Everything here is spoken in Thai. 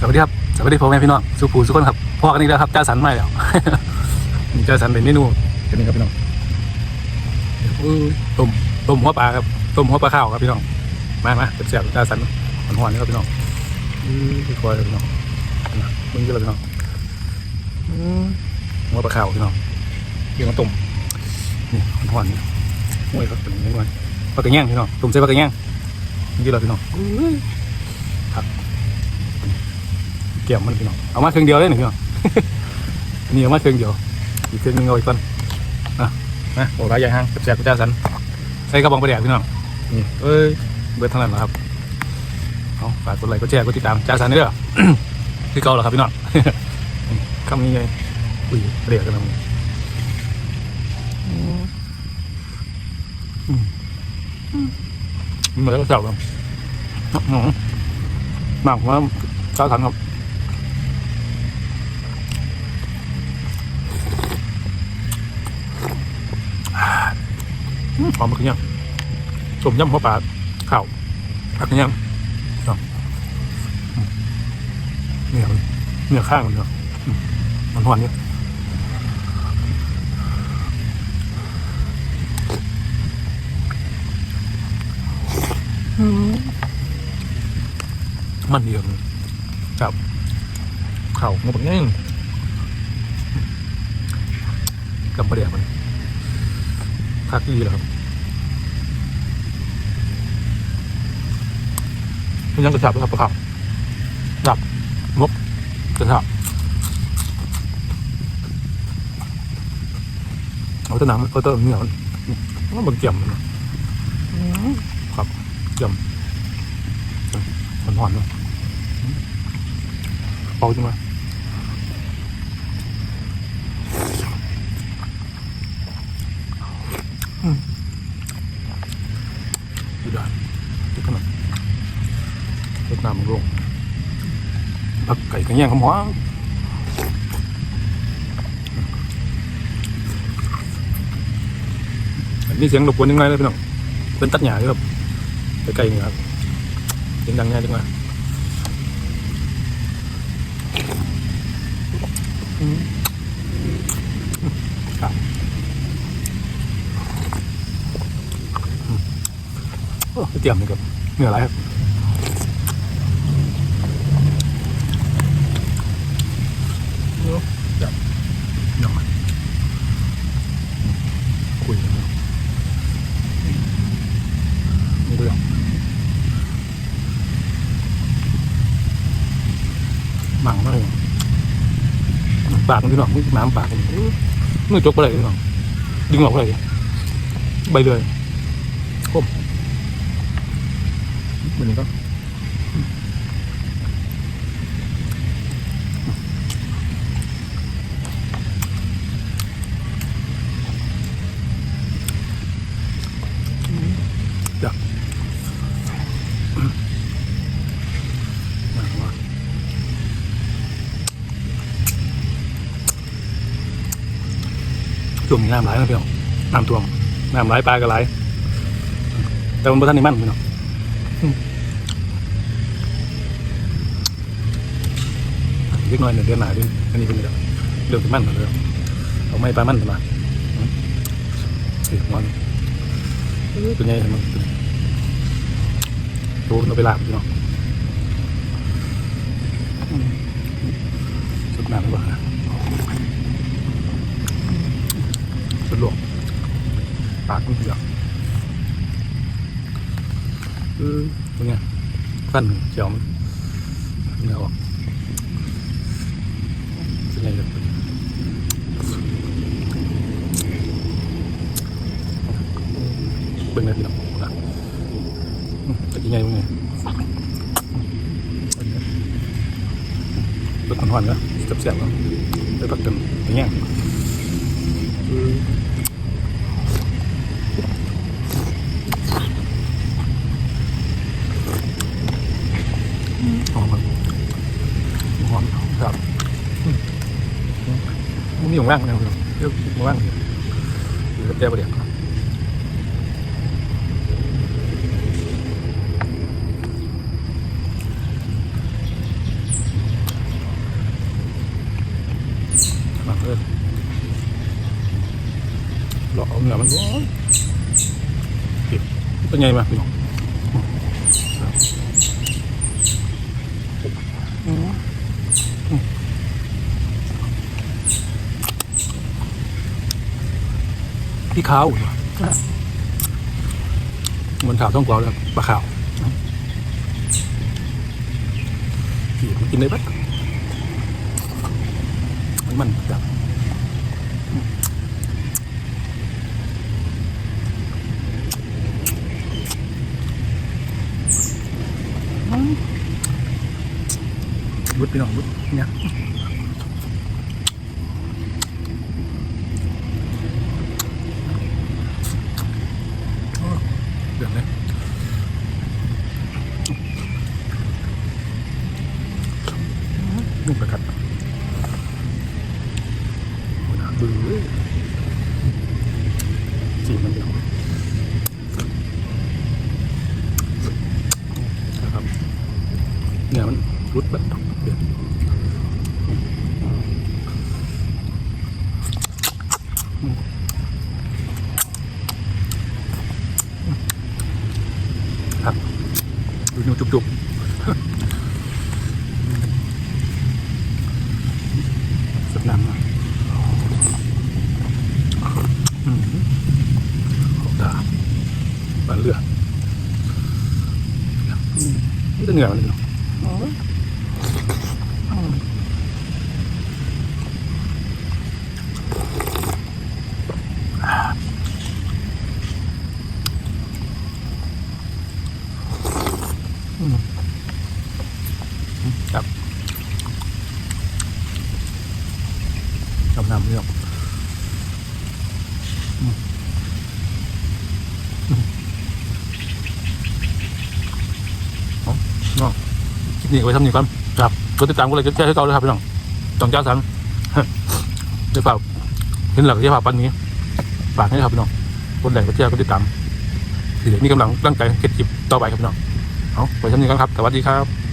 สวัสดีครับสวัสดีพ่อแม่พี่น้องสุภูสุขคนครับพ่อกันอีกแล้วครับจ้าสันมาแล้วจ้าสันเป็นเมนูเป็นนี่ครับพี่น้องอุ้ยต้มต้มหัวปลาครับต้มหัวปลาข้าวครับพี่น้องมามาเสียบๆจ้าสันมันหอนนี่ครับพี่น้องอือคอยครับพี่น้องนะมึงก็เลยพี่น้องอือหัวปลาข้าวพี่น้องเกี่ยวกับต้มนี่มันหอนนี่โอ้ยครับเป็นยังไงวะปลากระแยงพี่น้องต้มใส่ปลากระแยงมึงก็เลยพี่น้องอุ้ยครับ เกี่ยวมันพี่น้องเอามาเครื่องเดียวเลยหนึ่งพี่น้องนี่เอามาเครื่องเดียวอีกเครื่องหนึงเอาอีกคนอะนะโอ้ร้ายใหญ่ห้างแซ่บๆจ้าสันใส่กระบองประเดี๋ยวพี่น้องนี่เอ้ยเบิดเท่านั้นแหละครับเอาฝากกดไลค์กดแชร์กดติดตามจ้าสันนี่เด้อคือเก่าเหรอครับพี่น้องคำนี้ไงอุ้ยประเดี๋ยวกันนะมึงอืมอืมเหมือนกับเสาครับอืมมากว่าจ้าสันครับ หอมมากยังสมยำหัวปลาข้าวผักยังเนี่ยเนี่ยข้างมันเนาะมันหวานเนี่ยมันเดียวครับเข้ามันเป็นยังกับประเดี๋ยวมัน คักดีเหรอครับมันยังกระชับครับกระชับดับมกกระชับเอาแต้นหนังเอาแต้นเนื้อมันมันบางเกี่ยมมันครับเกี่ยมมันหอนเนาะเบาจังเลย ดูได้ดูขนาดรดน้ำมันลงผักไก่กระเงี้ยงหอมๆอันนี้เสี เตรียมนี่ครับเนื้ออะไรครับโอ้จับหน่อยคุยกันเนาะนี่เรื่องหมั่งมากเลยปากมันพี่น้องมึงน้ำปากมันมือจกไปเลยพี่น้องดึงออกไปเลยใบเลยคม มันนี้ก็จับมามาช่วงนี้น้ำไหลนะพี่น้องน้ำท่วมน้ำไหลปลาก็ไหลแต่มันบ่ทันได้มันพี่น้อง เล็กน้อยเนี่ยเดือนหนาดือนอันนี้เป็นเรื่องเรื่องที่มั่นเลยเอาไม่ปลามั่นมาสิมันเป็นไงมันโดนเอาไปลาบพี่น้องสุดหน้ำดีกว่าสุดหลวงปากมันเสียเออเป็นไงฟันเขียวมันเนื้อออก เป็นคนหอนนะจับเสียบเนาะไปปักเต็มอย่างเงี้ยหอมครับหอมครับมันมีของว่างนะครับเรียกของว่างหรือเดียวประเดี๋ยว นื้อมันโอ้ย เป็นไงมางพี่น้องพี่ขาวเหรอนขาวต้องกรอบแล้วปลาขาวกินได้ปะมันมันแบบ บุดพี่น้องบุดเนี่ยโอ้เดือดเลยนุ่มกระกัดโอ้ยน่าเบื่อจีบมันพี่น้องนะครับเนี่ยมันรุดแบบเดือดครับดูนิ้ว จุบๆสับน้ำมาอืมขอบตาบานเลือดอืมนี่จะเหนื่อยมันเลยเนาะ น้ำเรื่องอืมอืมเนาะคลิปนี้ไว้ทำนี้ก่อนครับกดติดตามกันเลยแชร์ให้เก่าเลยครับพี่น้องจองเจ้าสันเดี๋ยวฝากเห็นหลักที่ฝากปันนี้ฝากให้ครับพี่น้องคนใดก็แชร์ก็ติดตามที่มีกำลังตั้งใจเก็บคลิปต่อไปครับพี่น้องเอาไว้ทำนี้ก่อนครับ สวัสดีครับ